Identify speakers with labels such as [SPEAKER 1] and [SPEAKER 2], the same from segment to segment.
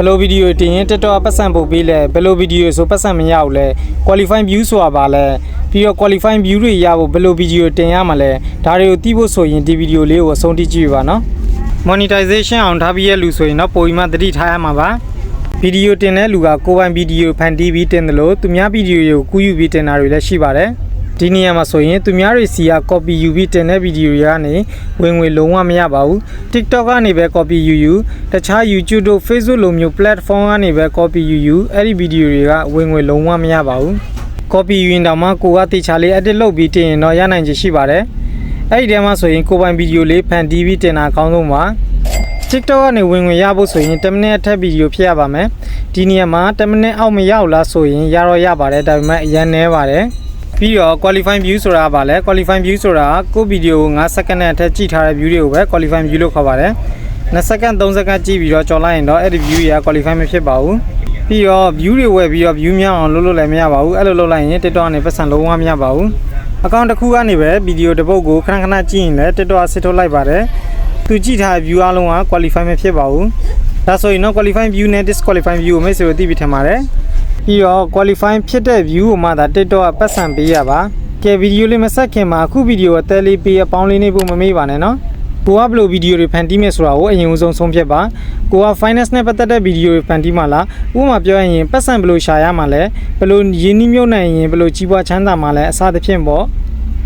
[SPEAKER 1] ဘယ်လိုဗီဒီယိုတင်ရင် TikTok ကပတ်စံပုတ်ပေးလဲဘယ်လိုဗီဒီယိုဆိုပတ်စံမရဘူးလဲ qualifying view ဆိုတာပါလဲပြီးတော့ qualifying view တွေရဖို့ဘယ်လိုဗီဒီယိုတင်ရမှာလဲဒါတွေကိုသိဖို့ဆိုရင်ဒီဗီဒီယိုလေးကိုအဆုံးထိကြည့်ပြပါနော် monetization အောင်ထားပြီးရဲ့လူဆိုရင်တော့ပုံမှန်သတိထားရမှာပါဗီဒီယိုတင်တဲ့လူကကိုယ်ပိုင်ဗီဒီယိုဖန်တီးပြီးတင်တယ်လို့သူများဗီဒီယိုကိုကူးယူပြီးတင်တာတွေလည်းရှိပါတယ် ဒီနေရာမှာဆိုရင်သူများတွေစီက copy ယူပြီးတင်တဲ့ဗီဒီယိုတွေကနေဝင်ငွေလုံးဝမရပါဘူး TikTok ကနေပဲ copy ယူယူတခြား YouTube တို့ Facebook လိုမျိုး platform ကနေပဲ copy ယူယူအဲ့ဒီဗီဒီယိုတွေကဝင်ငွေလုံးဝမရပါဘူး copy ယူရင်တောင်မှကိုကတေချာလေး edit လုပ်ပြီးတင်ရင်တော့ရနိုင်ချေရှိပါတယ်အဲ့ဒီထဲမှာဆိုရင်ကိုယ်ပိုင်ဗီဒီယိုလေးဖန်တီးပြီးတင်တာအကောင်းဆုံးပါ TikTok ကနေဝင်ငွေရဖို့ဆိုရင်10မိနစ်အထက်ဗီဒီယိုဖြစ်ရပါမယ်ဒီနေရာမှာ10မိနစ်အောက်မရောက်လားဆိုရင်ရတော့ရပါတယ်ဒါပေမဲ့အရင်နဲပါတယ် ပြီးတော့ qualifying view ဆိုတာကဘာလဲ qualifying view ဆိုတာကကိုယ့်ဗီဒီယိုကို9စက္ကန့်နဲ့အထက်ကြည့်ထားတဲ့ view တွေကိုပဲ qualifying view လို့ခေါ်ပါတယ်2စက္ကန့်3စက္ကန့်ကြည့်ပြီးတော့ကြော်လိုက်ရင်တော့အဲ့ဒီ view တွေက qualify မဖြစ်ပါဘူးပြီးတော့ view တွေဝယ်ပြီးတော့ view များအောင်လုပ်လို့လည်းမရပါဘူးအဲ့လိုလုပ်လိုက်ရင် TikTok ကနေပတ်စံလုံးဝမရပါဘူးအကောင့်တစ်ခုကနေပဲဗီဒီယိုတစ်ပုတ်ကိုခဏခဏကြည့်ရင်လည်း TikTok ဆစ်ထုတ်လိုက်ပါတယ်သူကြည့်ထားတဲ့ view အလုံးက qualify မဖြစ်ပါဘူးဒါဆိုရင်တော့ qualify view နဲ့ disqualify view ကိုမိတ်ဆွေတို့သိပြီးထင်ပါတယ် ပြီးတော့ qualify ဖြစ်တဲ့ view ကိုမှသာ TikTok ကပတ်စံပေးရပါကဲဗီဒီယိုလေးမဆက်ခင်မှာအခုဗီဒီယိုအသေးလေးပေးအပေါင်းလေးနေဖို့မမေ့ပါနဲ့နော်ကိုကဘယ်လိုဗီဒီယိုတွေဖန်တီးမယ်ဆိုတာကိုအရင်ဦးဆုံးဆုံးဖြတ်ပါကိုက finance နဲ့ပတ်သက်တဲ့ဗီဒီယိုတွေဖန်တီးမှလားဥပမာပြောရရင်ပတ်စံဘယ်လိုရှာရမှာလဲဘယ်လိုရင်းနှီးမြှုပ်နှံရင်ဘယ်လိုကြီးပွားချမ်းသာမှာလဲအစသဖြင့်ပေါ့ဒါ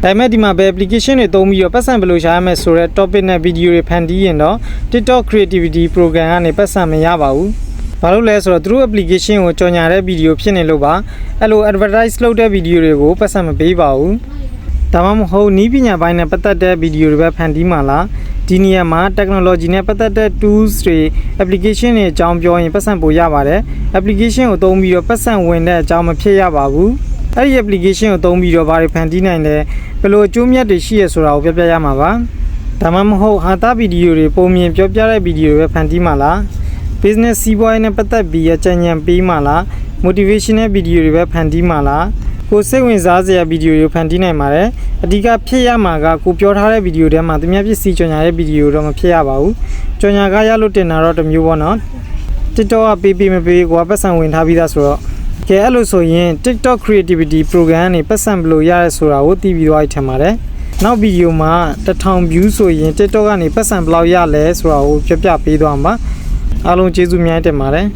[SPEAKER 1] ပေမဲ့ဒီမှာဘယ် application တွေသုံးပြီးတော့ပတ်စံဘယ်လိုရှာရမလဲဆိုတော့ topic နဲ့ video တွေဖန်တီးရင်တော့ TikTok creativity program ကနေပတ်စံမရပါဘူး။ ဘာလို့လဲဆိုတော့သူတို့ application ကိုကြော်ညာတဲ့ video ဖြစ်နေလို့ပါ။အဲ့လို advertise လုပ်တဲ့ video တွေကိုပတ်စံမပေးပါဘူး။ဒါမှမဟုတ်နီးပညာပိုင်းနဲ့ပတ်သက်တဲ့ video တွေပဲဖန်တီးမှလား။ဒီနေရာမှာ technology နဲ့ပတ်သက်တဲ့ tools တွေ application တွေအကြောင်းပြောရင်ပတ်စံပို့ရပါတယ်။ application ကိုသုံးပြီးတော့ပတ်စံဝင်တဲ့အကြောင်းမဖြစ်ရပါဘူး။အဲ့ဒီ application ကိုသုံးပြီးတော့ဘာတွေဖန်တီးနိုင်လဲဘယ်လိုအကျိုးမြတ်တွေရှိရဆိုတာကိုပြောပြရမှာပါဒါမှမဟုတ်ဟာတာဗီဒီယိုတွေပုံမြင်ပြောပြတဲ့ဗီဒီယိုတွေပဲဖန်တီးမှာလား business စီးပွားရေးနဲ့ပတ်သက်ပြီးအကြံဉာဏ်ပေးမှာလား motivational ဗီဒီယိုတွေပဲဖန်တီးမှာလားကိုယ်စိတ်ဝင်စားစရာဗီဒီယိုတွေဖန်တီးနိုင်ပါတယ်အဓိကဖြစ်ရမှာကကိုပြောထားတဲ့ဗီဒီယိုထဲမှာသူများပစ္စည်းကြော်ညာတဲ့ဗီဒီယိုတော့မဖြစ်ရပါဘူးကြော်ညာကရလို့တင်တာတော့တစ်မျိုးပေါ့နော် TikTok ကပေးပေးမပေးကိုကပတ်စံဝင်ထားပြီးသားဆိုတော့ကဲအဲ့လိုဆိုရင် TikTok creativity program ကနေပတ်စံဘယ်လိုရရဲဆိုတာကိုသိပြီးသွားပြီထင်ပါတယ်နောက်ဗီဒီယိုမှာ1000 view ဆိုရင် TikTok ကနေပတ်စံဘယ်လောက်ရလဲဆိုတာကိုပြပြပေးသွားမှာ အားလုံးကျေးဇူးများတင်ပါတယ်